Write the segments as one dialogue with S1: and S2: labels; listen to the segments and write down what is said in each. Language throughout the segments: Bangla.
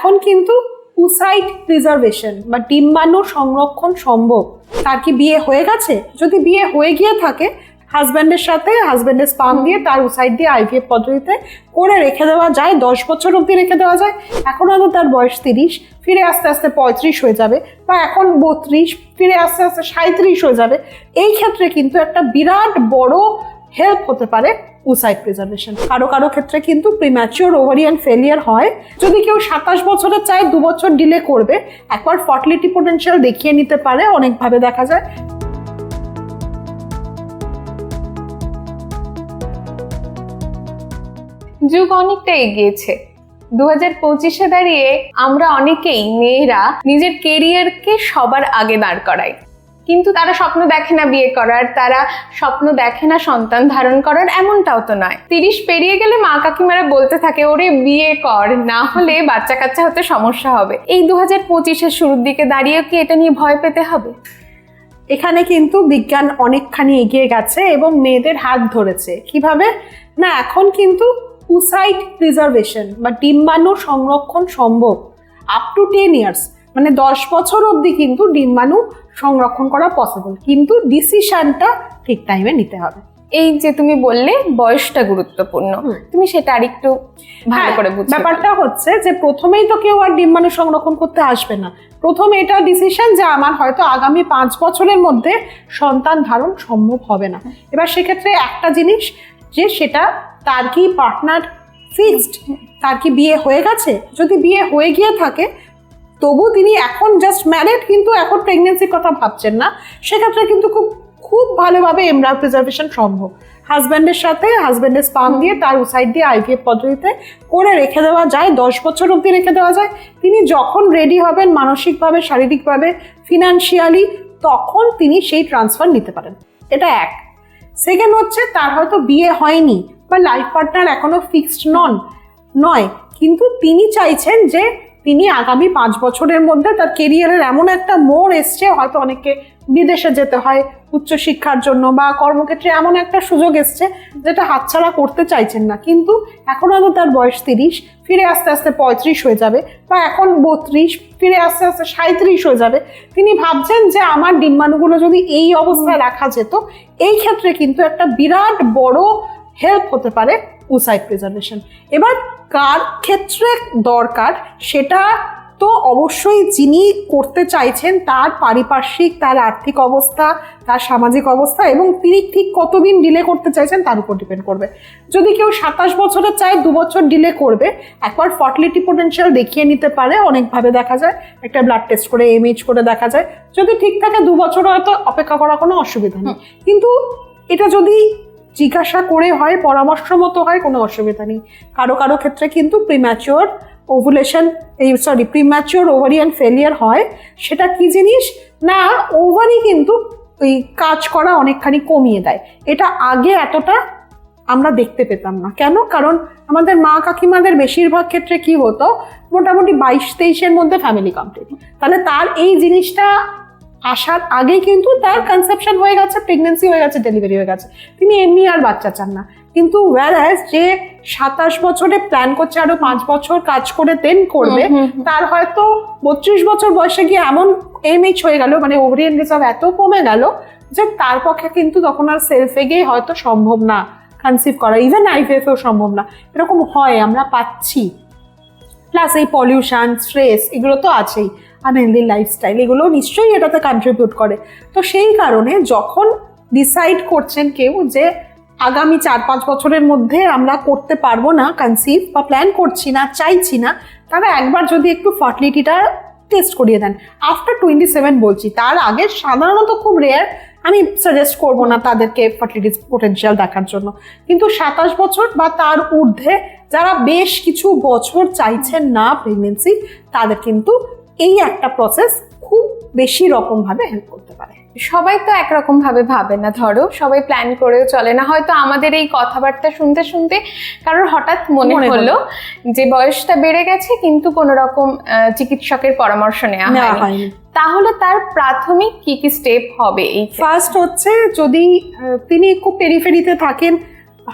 S1: এখন কিন্তু উসাইড প্রিজার্ভেশন বা ডিম্বাণু সংরক্ষণ সম্ভব। তার কি বিয়ে হয়ে গেছে? যদি বিয়ে হয়ে গিয়ে থাকে হাজব্যান্ডের সাথে হাজব্যান্ডের স্পাম দিয়ে তার উসাইড দিয়ে আইভিএফ পদ্ধতিতে করে রেখে দেওয়া যায় দশ বছর অবধি রেখে দেওয়া যায়। এখন হয়তো তার বয়স তিরিশ ফিরে আস্তে আস্তে পঁয়ত্রিশ হয়ে যাবে বা এখন বত্রিশ ফিরে আস্তে আস্তে সাঁত্রিশ হয়ে যাবে। এই ক্ষেত্রে কিন্তু একটা বিরাট বড় হেল্প হতে পারে উসাইড প্রিজার্ভেশন কারও কারও ক্ষেত্রে কিন্তু প্রিম্যাচিওর ওভারিয়ান ফেলিয়ার হয়। যদি কেউ সাতাশ বছরের চায় দু বছর ডিলে করবে, একবার ফার্টিলিটি পোটেনশিয়াল দেখিয়ে নিতে পারে অনেকভাবে দেখা যায়।
S2: যুগ অনেকটা এগিয়েছে। দু হাজার পঁচিশে দাঁড়িয়ে আমরা অনেকেই মেয়েরা নিজের কেরিয়ারকে সবার আগে দাঁড় করাই। কিন্তু তারা স্বপ্ন দেখে না বিয়ে করার, তারা স্বপ্ন দেখে না সন্তান ধারণ করার এমনটাও তো নয়। তিরিশ পেরিয়ে গেলে মা কাকিমারা বলতে থাকে, ওরে, বিয়ে কর, না হলে বাচ্চা কাচ্চা হতে সমস্যা হবে। এই দু হাজার পঁচিশের শুরুর দিকে দাঁড়িয়ে কি এটা নিয়ে ভয় পেতে হবে?
S1: এখানে কিন্তু বিজ্ঞান অনেকখানি এগিয়ে গেছে এবং মেয়েদের হাত ধরেছে। কীভাবে? না, এখন কিন্তু উসাইড প্রিজার্ভেশন বা ডিম্বাণু সংরক্ষণ সম্ভব আপ টু টেন ইয়ার্স মানে দশ বছর অবধি কিন্তু ডিম্বাণু সংরক্ষণ করা পসিবল কিন্তু ডিসিশনটা ঠিক টাইমে নিতে হবে।
S2: এই যে তুমি বললে বয়সটা গুরুত্বপূর্ণ। তুমি সেটা আরেকটু ভালো
S1: হ্যাঁ,
S2: করে বুঝতে
S1: ব্যাপারটা হচ্ছে যে প্রথমেই তো কেউ আর ডিম্বাণু সংরক্ষণ করতে আসবে না। প্রথমে এটা ডিসিশন যে আমার হয়তো আগামী পাঁচ বছরের মধ্যে সন্তান ধারণ সম্ভব হবে না। এবার সেক্ষেত্রে একটা জিনিস যে সেটা তার কি পার্টনার ফিক্সড তার কি বিয়ে হয়ে গেছে? যদি বিয়ে হয়ে গিয়ে থাকে তবু তিনি এখন জাস্ট ম্যারেড কিন্তু এখন প্রেগনেন্সির কথা ভাবছেন না। সেক্ষেত্রে কিন্তু খুব খুব ভালোভাবে এমব্রায় প্রিজার্ভেশন সম্ভব। হাজব্যান্ডের সাথে হাজব্যান্ডের স্পাম দিয়ে, তার সাইড দিয়ে আইভিএফ পদ্ধতিতে করে রেখে দেওয়া যায়, দশ বছর অবধি রেখে দেওয়া যায়। তিনি যখন রেডি হবেন, মানসিকভাবে, শারীরিকভাবে ফিনান্সিয়ালি তখন তিনি সেই ট্রান্সফার নিতে পারেন। এটা এক। সেকেন্ড হচ্ছে, তার হয়তো বিয়ে হয়নি বা লাইফ পার্টনার এখনও ফিক্সড নন, নয়। কিন্তু তিনি চাইছেন যে তিনি আগামী পাঁচ বছরের মধ্যে তার কেরিয়ারের এমন একটা মোড় এসছে, হয়তো অনেককে বিদেশে যেতে হয় উচ্চশিক্ষার জন্য বা কর্মক্ষেত্রে এমন একটা সুযোগ এসছে যেটা হাতছাড়া করতে চাইছেন না। কিন্তু এখন হয়তো তার বয়স তিরিশ, ফিরে আস্তে আস্তে পঁয়ত্রিশ হয়ে যাবে বা এখন বত্রিশ, ফিরে আস্তে আস্তে সাঁত্রিশ হয়ে যাবে। তিনি ভাবছেন যে আমার ডিম্বাণুগুলো যদি এই অবস্থায় রাখা যেত, এই ক্ষেত্রে কিন্তু একটা বিরাট বড় হেল্প হতে পারে। উসাইড প্রিজার্ভেশন। এবার কার ক্ষেত্রে দরকার সেটা তো অবশ্যই যিনি করতে চাইছেন তার পারিপার্শ্বিক তার আর্থিক অবস্থা তার সামাজিক অবস্থা এবং তিনি ঠিক কতদিন ডিলে করতে চাইছেন তার উপর ডিপেন্ড করবে। যদি কেউ সাতাশ বছরের চায় দু বছর ডিলে করবে একবার ফার্টিলিটি পোটেনশিয়াল দেখিয়ে নিতে পারে অনেকভাবে দেখা যায়। একটা ব্লাড টেস্ট করে এমএইচ করে দেখা যায়। যদি ঠিক থাকে দু বছর হয়তো অপেক্ষা করা কোনো অসুবিধা নেই। কিন্তু এটা যদি জিজ্ঞাসা করে হয়, পরামর্শ মতো হয়, কোনো অসুবিধা নেই। কারও কারও ক্ষেত্রে কিন্তু প্রিম্যাচিওর ওভুলেশন এই সরি প্রিম্যাচিওর ওভারিয়ান ফেলিয়ার হয়। সেটা কি জিনিস? না ওভারি কিন্তু ওই কাজ করা অনেকখানি কমিয়ে দেয়। এটা আগে এতটা আমরা দেখতে পেতাম না। কেন? কারণ আমাদের মা কাকিমাদের বেশিরভাগ ক্ষেত্রে কি হতো? মোটামুটি বাইশ তেইশের মধ্যে ফ্যামিলি কমপ্লিট তাহলে তার এই জিনিসটা আসার আগেই কিন্তু তার কনসেপশন হয়ে গেছে প্রেগনেন্সি হয়ে গেছে ডেলিভারি হয়ে গেছে। তিনি এমনি আর বাচ্চা চান না। কিন্তু ওয়ারাস যে সাতাশ বছরে প্ল্যান করছে আরও পাঁচ বছর কাজ করে দেন করবে। তার হয়তো বত্রিশ বছর বয়সে গিয়ে এমন এমএইচ হয়ে গেল মানে ওভারিয়ান রিজার্ভ এত কমে গেল যে তার পক্ষে কিন্তু তখন আর সেলফে গিয়ে হয়তো সম্ভব না কনসিভ করা। ইভেন আইভিএফও সম্ভব না। এরকম হয় আমরা পাচ্ছি। প্লাস এই পলিউশন স্ট্রেস এগুলো তো আছেই। আনহেলদি লাইফস্টাইল এগুলো নিশ্চয়ই এটাতে কন্ট্রিবিউট করে। তো সেই কারণে যখন ডিসাইড করছেন কেউ যে আগামী চার পাঁচ বছরের মধ্যে আমরা করতে পারব না কনসিভ বা প্ল্যান করছি না, চাইছি না, তারা একবার যদি একটু ফার্টিলিটিটা টেস্ট করিয়ে দেন। আফটার টোয়েন্টি সেভেন বলছি, তার আগে সাধারণত খুব রেয়ার আমি সাজেস্ট করব না তাদেরকে ফার্টিলিটি পোটেনশিয়াল দেখার জন্য। কিন্তু সাতাশ বছর বা তার ঊর্ধ্বে যারা বেশ কিছু বছর চাইছেন না প্রেগনেন্সি তাদের কিন্তু এই একটা প্রসেস খুব বেশি রকমভাবে হেল্প করতে পারে।
S2: সবাই তো একরকম ভাবে ভাবে না ধরো সবাই প্ল্যান করেও চলে না। হয়তো আমাদের এই কথাবার্তা শুনতে শুনতে কারোর হঠাৎ মনে হলো যে বয়সটা বেড়ে গেছে কিন্তু কোনো রকম চিকিৎসকের পরামর্শ নেওয়া হয়নি। তাহলে তার প্রাথমিক কি কি স্টেপ হবে এই
S1: ফার্স্ট হচ্ছে যদি তিনি খুব পেরিফেরিতে থাকেন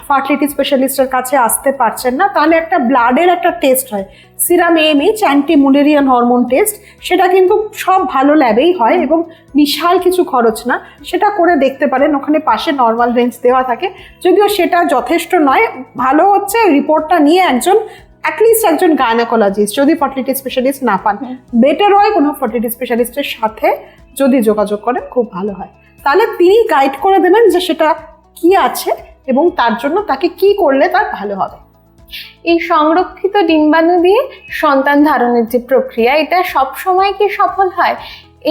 S1: ফার্টিলিটি স্পেশালিস্টের কাছে আসতে পারছেন না। তাহলে একটা ব্লাডের একটা টেস্ট হয়। Serum MH anti Mullerian hormone test সেটা কিন্তু সব ভালো ল্যাবেই হয় এবং বিশাল কিছু খরচ না। সেটা করে দেখতে পারেন ওখানে পাশে নর্মাল রেঞ্জ দেওয়া থাকে। যদিও সেটা যথেষ্ট নয় ভালো হচ্ছে রিপোর্টটা নিয়ে একজন অ্যাটলিস্ট একজন গায়নাকোলজিস্ট যদি ফার্টিলিটি স্পেশালিস্ট না পান। বেটার হয় কোনো ফার্টিলিটি স্পেশালিস্টের সাথে যদি যোগাযোগ করেন খুব ভালো হয়। তাহলে তিনি গাইড করে দেবেন যে সেটা কি আছে। এবং তার জন্য তাকে কি করলে তার ভালো হবে।
S2: এই সংরক্ষিত ডিম্বাণু দিয়ে সন্তান ধারণের যে প্রক্রিয়া, এটা সব সময় কি সফল হয়?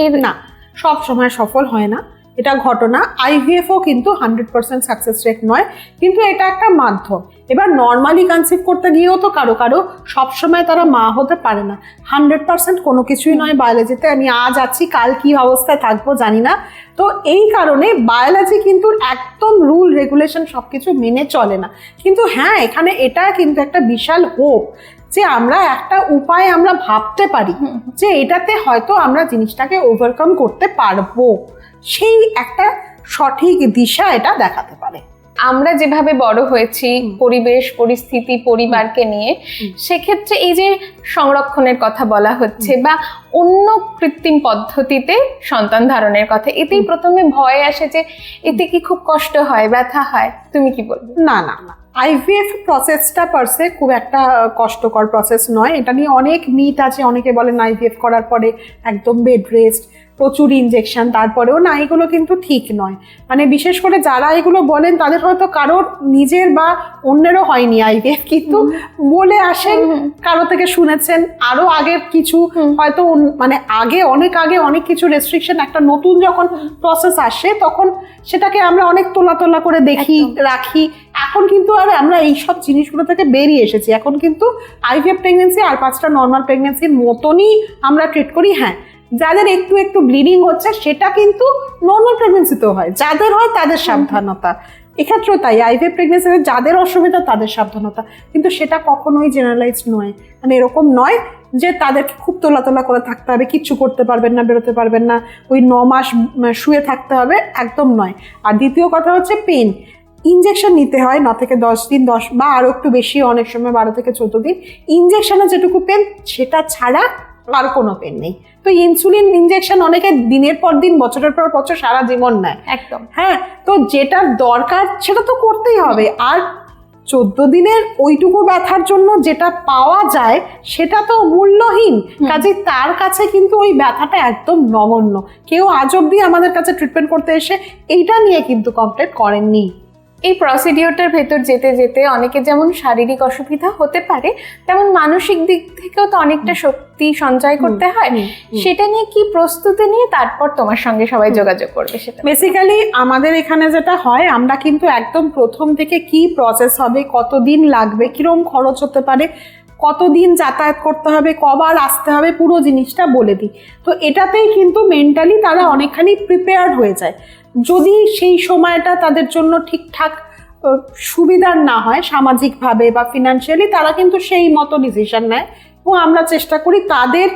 S2: এর
S1: না সব সময় সফল হয় না। এটা ঘটনা। আইভিএফও কিন্তু হান্ড্রেড পার্সেন্ট সাকসেস রেট নয়। কিন্তু এটা একটা মাধ্যম। এবার নর্মালি কনসিভ করতে গিয়েও তো কারও কারও সবসময় তারা মা হতে পারে না। হান্ড্রেড পার্সেন্ট কোনো কিছুই নয় বায়োলজিতে আমি আজ আছি কাল কি অবস্থায় থাকব জানি না। তো এই কারণে বায়োলজি কিন্তু একদম রুল রেগুলেশন সব কিছু মেনে চলে না। কিন্তু হ্যাঁ এখানে এটা কিন্তু একটা বিশাল হোপ যে আমরা একটা উপায় আমরা ভাবতে পারি যে এটাতে হয়তো আমরা জিনিসটাকে ওভারকাম করতে পারব। সেই একটা সঠিক দিশা এটা দেখাতে পারে।
S2: আমরা যেভাবে বড় হয়েছি পরিবেশ পরিস্থিতি পরিবারকে নিয়ে সেক্ষেত্রে এই যে সংরক্ষণের কথা বলা হচ্ছে বা অন্য কৃত্রিম পদ্ধতিতে সন্তান ধারণের কথা এতেই প্রথমে ভয় আসে যে এতে কি খুব কষ্ট হয় ব্যথা হয় তুমি কি বলবে?
S1: না না না। আইভিএফ প্রসেসটা পারসে খুব একটা কষ্টকর প্রসেস নয়। এটা নিয়ে অনেক মিট আছে অনেকে বলেন আইভিএফ করার পরে একদম বেড রেস্ট প্রচুর ইনজেকশন তারপরেও না এগুলো কিন্তু ঠিক নয়। মানে বিশেষ করে যারা এগুলো বলেন তাদের হয়তো কারোর নিজের বা অন্যেরও হয়নি আইভিএফ কিন্তু বলে আসেন। কারও থেকে শুনেছেন আরও আগের কিছু হয়তো মানে আগে অনেক আগে অনেক কিছু রেস্ট্রিকশন একটা নতুন যখন প্রসেস আসে তখন সেটাকে আমরা অনেক তোলা তোলা করে দেখি রাখি। এখন কিন্তু আর আমরা এই সব জিনিসগুলো থেকে বেরিয়ে এসেছি। এখন কিন্তু আইভিএফ প্রেগনেন্সি আর পাঁচটা নর্মাল প্রেগনেন্সির মতনই আমরা ট্রিট করি হ্যাঁ। যাদের একটু একটু ব্লিডিং হচ্ছে সেটা কিন্তু নর্মাল প্রেগনেন্সিতেও হয়। যাদের হয় তাদের সাবধানতা। এক্ষেত্রেও তাই আইভিএফ প্রেগনেন্সিতে যাদের অসুবিধা তাদের সাবধানতা। কিন্তু সেটা কখনোই জেনারেলাইজ নয়। মানে এরকম নয় যে তাদেরকে খুব তোলা তোলা করে থাকতে হবে কিচ্ছু করতে পারবেন না বেরোতে পারবেন না ওই ন মাস শুয়ে থাকতে হবে একদম নয়। আর দ্বিতীয় কথা হচ্ছে পেন ইঞ্জেকশন নিতে হয় ন থেকে দশ দিন দশ বা আরও একটু বেশি অনেক সময় বারো থেকে চোদ্দ দিন। ইঞ্জেকশনে যেটুকু পেন সেটা ছাড়া আর কোনো পেন নেই। তো ইনসুলিন ইঞ্জেকশন অনেকে দিনের পর দিন বছরের পর বছর সারা জীবন নেয়।
S2: একদম।
S1: হ্যাঁ তো যেটা দরকার সেটা তো করতেই হবে। আর চোদ্দ দিনের ওইটুকু ব্যথার জন্য যেটা পাওয়া যায় সেটা তো মূল্যহীন। কাজে তার কাছে কিন্তু ওই ব্যথাটা একদম নগণ্য। কেউ আজ অব্দি আমাদের কাছে ট্রিটমেন্ট করতে এসে এইটা নিয়ে কিন্তু কমপ্লেন করেননি।
S2: এই প্রসিডিওরটার ভেতর যেতে যেতে অনেকে যেমন শারীরিক অসুবিধা হতে পারে তেমন মানসিক দিক থেকেও তো অনেকটা শক্তি সঞ্চয় করতে হয়। সেটা নিয়ে কি প্রস্তুতি নিয়ে তারপর তোমার সঙ্গে সবাই যোগাযোগ করবে সেটা?
S1: বেসিক্যালি আমাদের এখানে যেটা হয় আমরা কিন্তু একদম প্রথম থেকে কি প্রসেস হবে কতদিন লাগবে কিরম খরচ হতে পারে কতদিন যাতায়াত করতে হবে কবার আসতে হবে পুরো জিনিসটা বলে দিই। তো এটাতেই কিন্তু মেন্টালি তারা অনেকখানি প্রিপেয়ার্ড হয়ে যায়। যদি সেই সময়টা তাদের জন্য ঠিকঠাক সুবিধার না হয় সামাজিকভাবে বা ফিনান্সিয়ালি তারা কিন্তু সেই মতো ডিসিশন নেয়। এবং আমরা চেষ্টা করি তাদের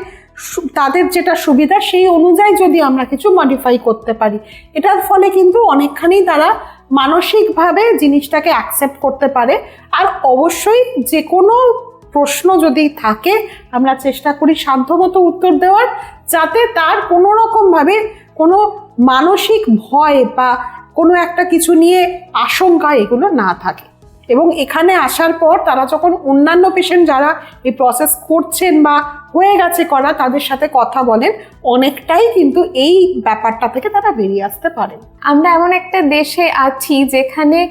S1: তাদের যেটা সুবিধা, সেই অনুযায়ী যদি আমরা কিছু মডিফাই করতে পারি। এটার ফলে কিন্তু অনেকখানি তারা মানসিকভাবে জিনিসটাকে অ্যাকসেপ্ট করতে পারে। আর অবশ্যই যে কোনো প্রশ্ন যদি থাকে, আমরা চেষ্টা করি সাধ্যমতো উত্তর দেওয়ার, যাতে তার কোনো রকমভাবে কোনো মানসিক ভয় বা কোনো একটা কিছু নিয়ে আশঙ্কা এগুলো না থাকে। এবং এখানে আসার পর তারা যখন অন্যান্য পেশেন্ট যারা এই প্রসেস করছেন বা হয়ে গেছে করা তাদের সাথে কথা বলেন অনেকটাই কিন্তু এই ব্যাপারটা থেকে তারা বেরিয়ে আসতে পারেন।
S2: আমরা এমন একটা দেশে আছি যেখানে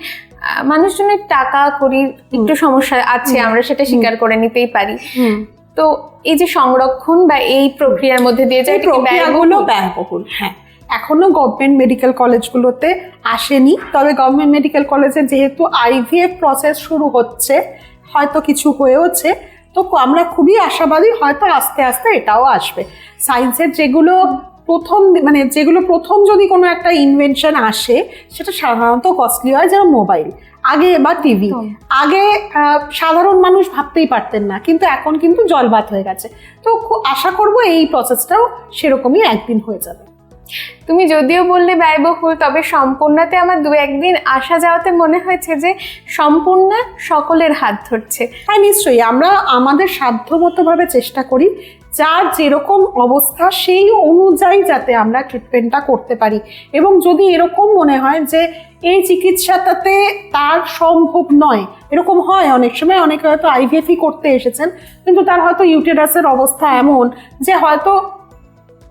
S2: মানুষজনের টাকা করি একটু সমস্যা আছে আমরা সেটা স্বীকার করে নিতেই পারি। তো এই যে সংরক্ষণ বা এই প্রক্রিয়ার মধ্যে দিয়ে যায়
S1: প্রক্রিয়াগুলো ব্যয়বহুল হ্যাঁ। এখনও গভর্নমেন্ট মেডিকেল কলেজগুলোতে আসেনি। তবে গভর্নমেন্ট মেডিকেল কলেজে যেহেতু আইভিএফ প্রসেস শুরু হচ্ছে হয়তো কিছু হয়েওছে তো আমরা খুবই আশাবাদী হয়তো আস্তে আস্তে এটাও আসবে। সায়েন্সের যেগুলো প্রথম মানে যেগুলো প্রথম যদি কোনো একটা ইনভেনশন আসে সেটা সাধারণত কস্টলি হয় যেমন মোবাইল আগে বা টিভি আগে সাধারণ মানুষ ভাবতেই পারতেন না কিন্তু এখন কিন্তু জলবাত হয়ে গেছে। তো আশা করব এই প্রসেসটাও সেরকমই একদিন হয়ে যাবে।
S2: তুমি যদিও বললে ব্যয়বহুল, তবে সম্পূর্ণাতে আমার দু একদিন আসা যাওয়াতে মনে হয়েছে যে সম্পূর্ণা সকলের হাত ধরছে।
S1: হ্যাঁ নিশ্চয়ই। আমরা আমাদের সাধ্যমতোভাবে চেষ্টা করি, যার যেরকম অবস্থা, সেই অনুযায়ী যাতে আমরা ট্রিটমেন্টটা করতে পারি। এবং যদি এরকম মনে হয় যে এই চিকিৎসাটাতে তার সম্ভব নয়, এরকম হয় অনেক সময়, অনেকে হয়তো আইভিএফই করতে এসেছেন, কিন্তু তার হয়তো ইউটেরাসের অবস্থা এমন যে হয়তো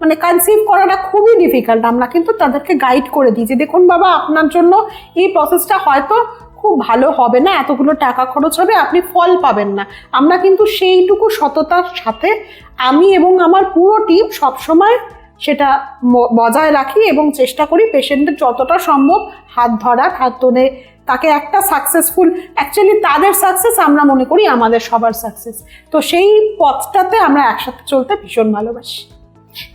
S1: মানে কনসিভ করাটা খুবই ডিফিকাল্ট আমরা কিন্তু তাদেরকে গাইড করে দিই যে, দেখুন বাবা, আপনার জন্য এই প্রসেসটা হয়তো খুব ভালো হবে না, এতগুলো টাকা খরচ হবে, আপনি ফল পাবেন না। আমরা কিন্তু সেইটুকু সততার সাথে আমি এবং আমার পুরো টিম সবসময় সেটা বজায় রাখি এবং চেষ্টা করি পেশেন্টের যতটা সম্ভব হাত ধরার হাত ধরে তাকে একটা সাকসেসফুল অ্যাকচুয়ালি তাদের সাকসেস আমরা মনে করি আমাদের সবার সাকসেস তো সেই পথটাতে আমরা একসাথে চলতে ভীষণ ভালোবাসি।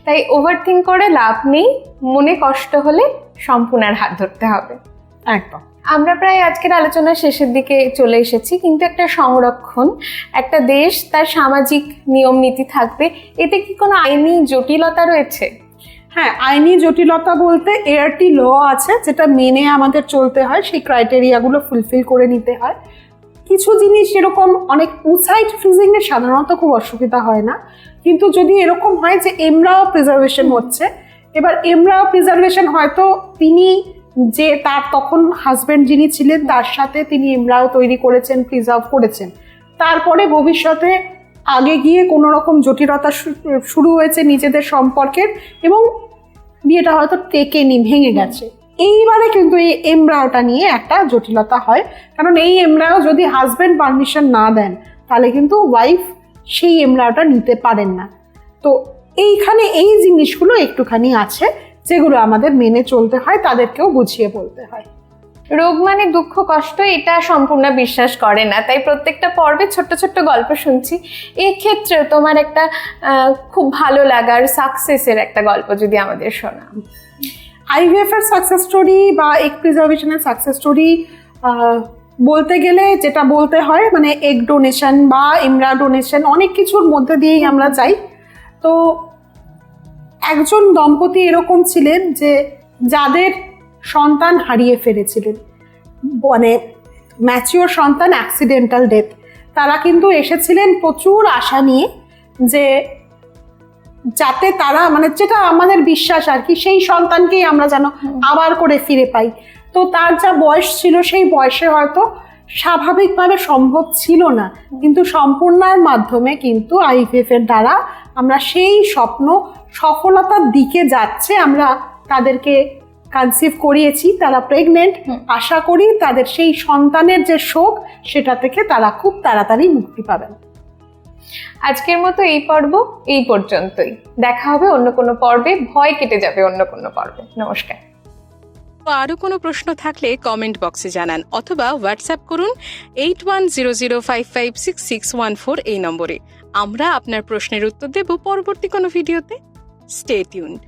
S2: তাই ওভার থিঙ্ক করে লাভ নেই মনে কষ্ট হলে সম্পূর্ণার হাত ধরতে হবে।
S1: একদম।
S2: আমরা প্রায় আজকের আলোচনার শেষের দিকে চলে এসেছি কিন্তু একটা সংরক্ষণ একটা দেশ তার সামাজিক নিয়ম নীতি থাকবে এতে কি কোনো আইনি জটিলতা রয়েছে?
S1: হ্যাঁ আইনি জটিলতা বলতে এআরটি ল আছে যেটা মেনে আমাদের চলতে হয় সেই ক্রাইটেরিয়াগুলো ফুলফিল করে নিতে হয়। কিছু জিনিস এরকম অনেক উসাইড ফ্রিজিংয়ে সাধারণত খুব অসুবিধা হয় না। কিন্তু যদি এরকম হয় যে এমরাও প্রিজার্ভেশন হচ্ছে, এবার এমরাও প্রিজার্ভেশন হয়তো তিনি যে তার তখন হাজব্যান্ড যিনি ছিলেন, তার সাথে তিনি এমরাও তৈরি করেছেন প্রিজার্ভ করেছেন। তারপরে ভবিষ্যতে আগে গিয়ে কোনো রকম জটিলতা শুরু হয়েছে নিজেদের সম্পর্কের এবং বিয়েটা হয়তো টেকেনি, ভেঙে গেছে। এইবারে কিন্তু এই এমব্রায়োটা নিয়ে একটা জটিলতা হয়। কারণ এই এমরাও যদি হাজব্যান্ড পারমিশন না দেন, তাহলে কিন্তু ওয়াইফ সেই এমব্রায়োটা নিতে পারেন না। তো এইখানে এই জিনিসগুলো একটুখানি আছে যেগুলো আমাদের মেনে চলতে হয় তাদেরকেও বুঝিয়ে বলতে হয়।
S2: রোগ মানে দুঃখ কষ্ট এটা সম্পূর্ণ বিশ্বাস করে না। তাই প্রত্যেকটা পর্বে ছোট্ট ছোট্ট গল্প শুনছি। এক্ষেত্রে তোমার একটা খুব ভালো লাগার সাকসেসের একটা গল্প যদি আমাদের শোনা
S1: আইভিএফ এর সাকসেস স্টোরি বা এগ প্রিজার্ভেশনের সাকসেস স্টোরি বলতে গেলে যেটা বলতে হয় মানে এগ ডোনেশন বা ইমরা ডোনেশন অনেক কিছুর মধ্যে দিয়েই আমরা যাই। তো একজন দম্পতি এরকম ছিলেন যে যাদের সন্তান হারিয়ে ফেলেছিলেন। মানে ম্যাচিওর সন্তান অ্যাক্সিডেন্টাল ডেথ তারা কিন্তু এসেছিলেন প্রচুর আশা নিয়ে যে যাতে তারা মানে যেটা আমাদের বিশ্বাস আর কি সেই সন্তানকেই আমরা যেন আবার করে ফিরে পাই। তো তার যা বয়স ছিল সেই বয়সে হয়তো স্বাভাবিকভাবে সম্ভব ছিল না। কিন্তু সম্পূর্ণার মাধ্যমে কিন্তু আইভিএফ এর দ্বারা আমরা সেই স্বপ্ন সফলতার দিকে যাচ্ছে আমরা তাদেরকে কনসিভ করিয়েছি তারা প্রেগনেন্ট আশা করি তাদের সেই সন্তানের যে শোক সেটা থেকে তারা খুব তাড়াতাড়ি মুক্তি পাবেন।
S2: আজকের মতো এই পর্ব এই পর্যন্তই। দেখা হবে অন্য কোনো পর্বে। ভয় কেটে যাবে অন্য কোনো পর্বে। নমস্কার।
S3: আরও কোনো প্রশ্ন থাকলে কমেন্ট বক্সে জানান অথবা হোয়াটসঅ্যাপ করুন eight one zero zero five five six six one four এই নম্বরে। আমরা আপনার প্রশ্নের উত্তর দেব পরবর্তী কোনো ভিডিওতে স্টে টিউনড